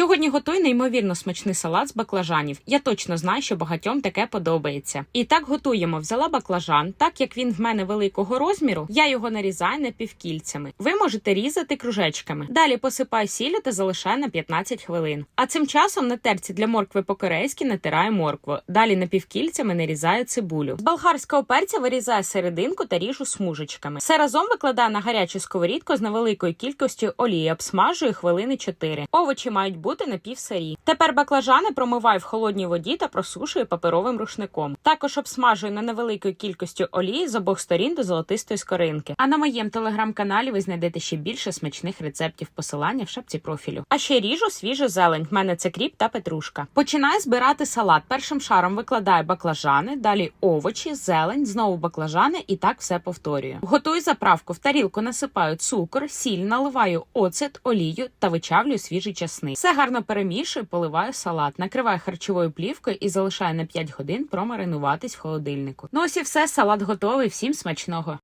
Сьогодні готую неймовірно смачний салат з баклажанів. Я точно знаю, що багатьом таке подобається. І так готуємо. Взяла баклажан, так як він в мене великого розміру, я його нарізаю напівкільцями. Ви можете різати кружечками. Далі посипаю сіллю та залишаю на 15 хвилин. А цим часом на терці для моркви по-корейськи натираю моркву. Далі напівкільцями нарізаю цибулю. З болгарського перця вирізаю серединку та ріжу смужечками. Все разом викладаю на гарячу сковорідку з невеликою кількістю олії, обсмажую хвилини 4. Овочі мають бути напівсирі. Тепер баклажани промиваю в холодній воді та просушую паперовим рушником. Також обсмажую на невеликою кількістю олії з обох сторін до золотистої скоринки. А на моєму телеграм-каналі ви знайдете ще більше смачних рецептів посилання в шапці профілю. А ще ріжу свіжу зелень. В мене це кріп та петрушка. Починаю збирати салат. Першим шаром викладаю баклажани, далі овочі, зелень, знову баклажани і так все повторюю. Готую заправку. В тарілку насипаю цукор, сіль, наливаю оцет, олію та вичавлюю свіжий часник. Все гарно перемішую, поливаю салат, накриваю харчовою плівкою і залишаю на 5 годин промаринуватись в холодильнику. Ну ось і все, салат готовий. Всім смачного.